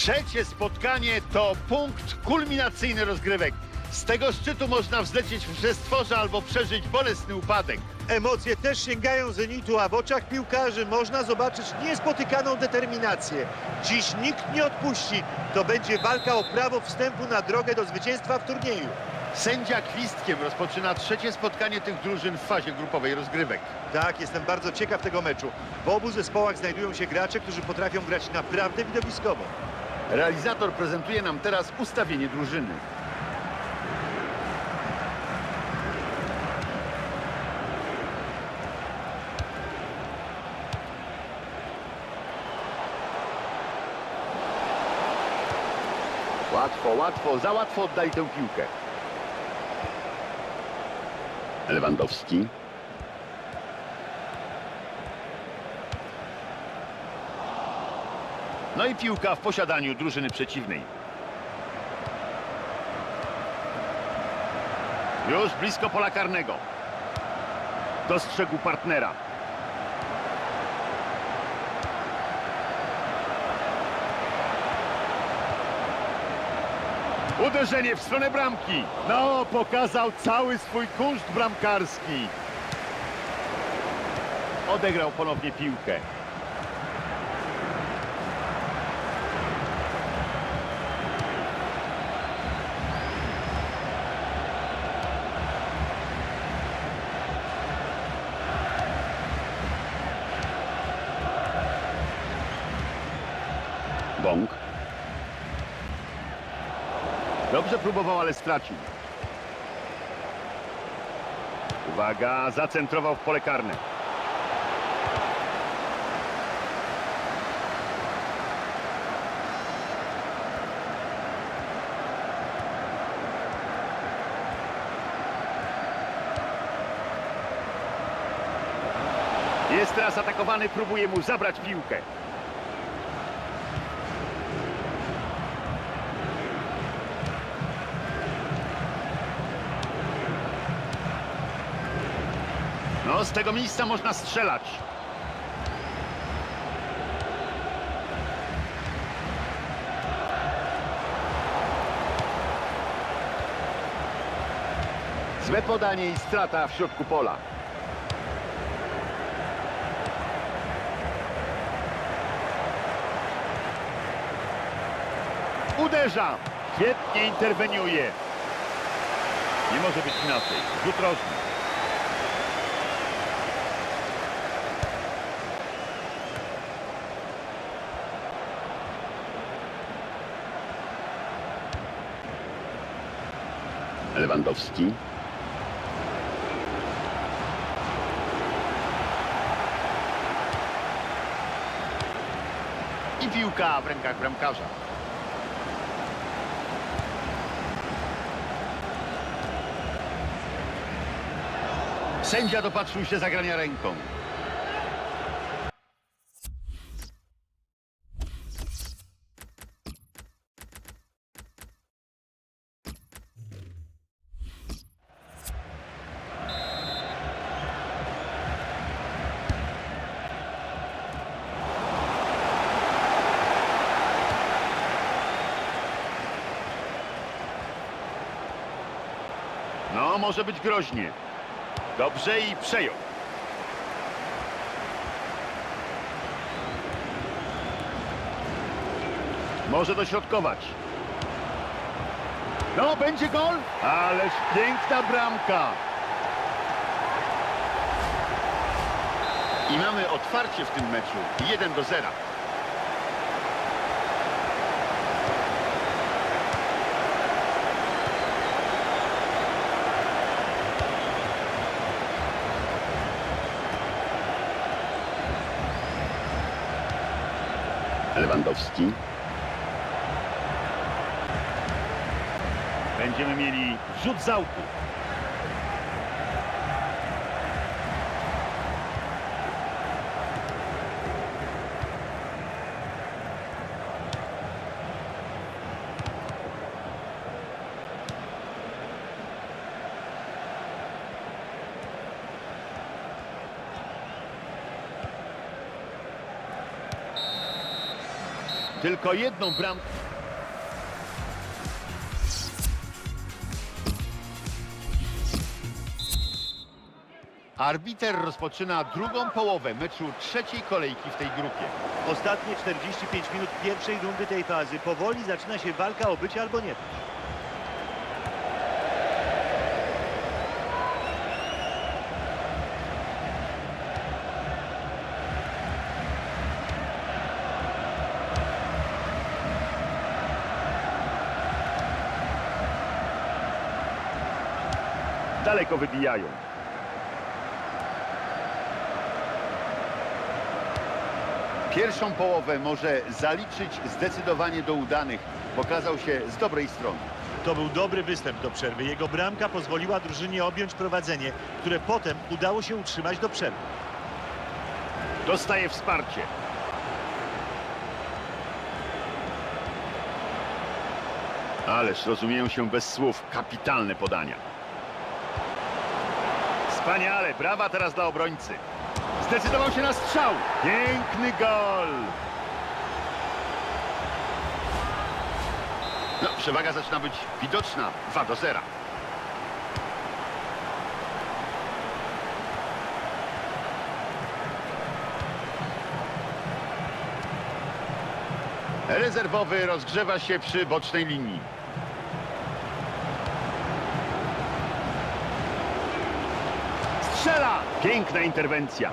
Trzecie spotkanie to punkt kulminacyjny rozgrywek. Z tego szczytu można wzlecieć przestworze albo przeżyć bolesny upadek. Emocje też sięgają zenitu, a w oczach piłkarzy można zobaczyć niespotykaną determinację. Dziś nikt nie odpuści. To będzie walka o prawo wstępu na drogę do zwycięstwa w turnieju. Sędzia Kwistkiem rozpoczyna trzecie spotkanie tych drużyn w fazie grupowej rozgrywek. Tak, jestem bardzo ciekaw tego meczu. W obu zespołach znajdują się gracze, którzy potrafią grać naprawdę widowiskowo. Realizator prezentuje nam teraz ustawienie drużyny. Łatwo, łatwo, za łatwo oddali tę piłkę. Lewandowski. No i piłka w posiadaniu drużyny przeciwnej. Już blisko pola karnego. Dostrzegł partnera. Uderzenie w stronę bramki. No, pokazał cały swój kunszt bramkarski. Odegrał ponownie piłkę. Bąk. Dobrze próbował, ale stracił. Uwaga, zacentrował w pole karne. Jest teraz atakowany, próbuje mu zabrać piłkę. Z tego miejsca można strzelać. Złe podanie i strata w środku pola. Uderza! Świetnie interweniuje. Nie może być inaczej. Rzut rożny. Lewandowski. I piłka w rękach bramkarza. Sędzia dopatrzył się zagrania ręką. No, może być groźnie. Dobrze i przejął. Może dośrodkować. No, będzie gol. Ależ piękna bramka. I mamy otwarcie w tym meczu. 1 do 0. Lewandowski. Będziemy mieli rzut z. tylko jedną bramkę. Arbiter rozpoczyna drugą połowę meczu trzeciej kolejki w tej grupie. Ostatnie 45 minut pierwszej rundy tej fazy. Powoli zaczyna się walka o bycie albo nie. Daleko wybijają. Pierwszą połowę może zaliczyć zdecydowanie do udanych. Pokazał się z dobrej strony. To był dobry występ do przerwy. Jego bramka pozwoliła drużynie objąć prowadzenie, które potem udało się utrzymać do przerwy. Dostaje wsparcie. Ależ rozumieją się bez słów. Kapitalne podania. Wspaniale. Brawa teraz dla obrońcy. Zdecydował się na strzał. Piękny gol. No, przewaga zaczyna być widoczna. 2 do 0. Rezerwowy rozgrzewa się przy bocznej linii. Strzela! Piękna interwencja.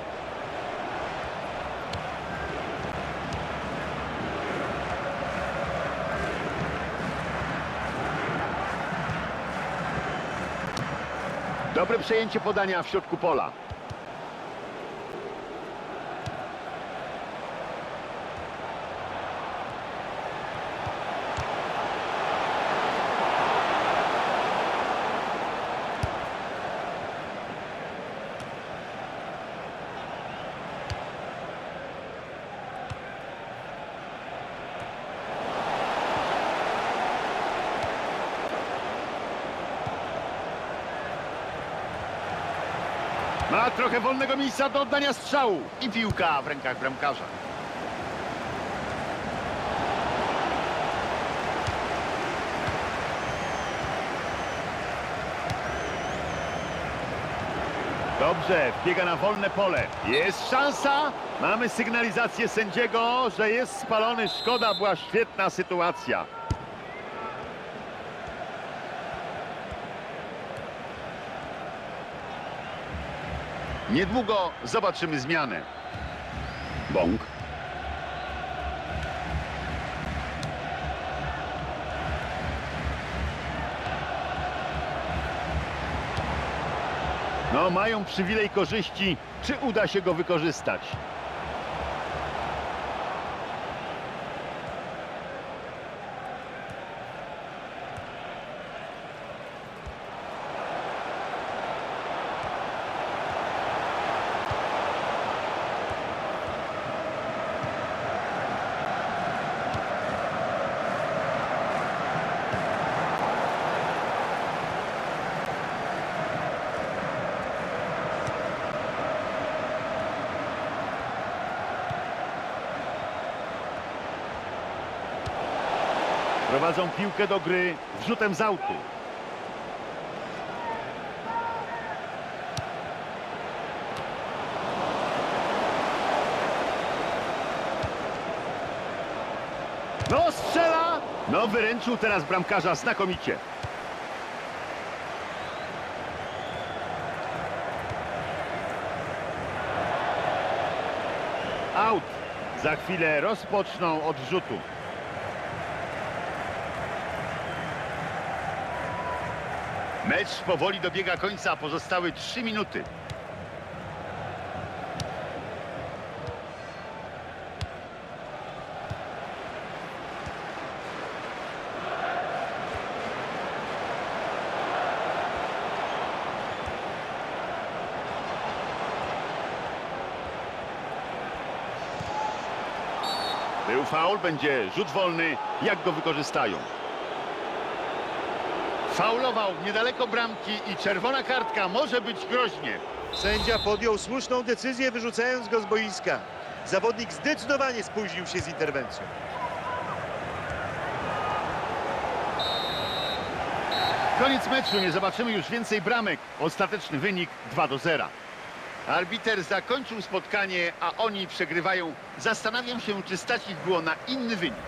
Dobre przejęcie podania w środku pola. Ma trochę wolnego miejsca do oddania strzału. I piłka w rękach bramkarza. Dobrze, wbiega na wolne pole. Jest szansa. Mamy sygnalizację sędziego, że jest spalony. Szkoda, była świetna sytuacja. Niedługo zobaczymy zmianę. Bąk. No, mają przywilej korzyści. Czy uda się go wykorzystać? Prowadzą piłkę do gry wrzutem z autu. No strzela! No wyręczył teraz bramkarza znakomicie. Out. Za chwilę rozpoczną od Mecz powoli dobiega końca, pozostały 3 minuty. Był faul, będzie rzut wolny. Jak go wykorzystają? Faulował niedaleko bramki i czerwona kartka może być groźnie. Sędzia podjął słuszną decyzję, wyrzucając go z boiska. Zawodnik zdecydowanie spóźnił się z interwencją. Koniec meczu, nie zobaczymy już więcej bramek. Ostateczny wynik 2 do 0. Arbiter zakończył spotkanie, a oni przegrywają. Zastanawiam się, czy stać ich było na inny wynik.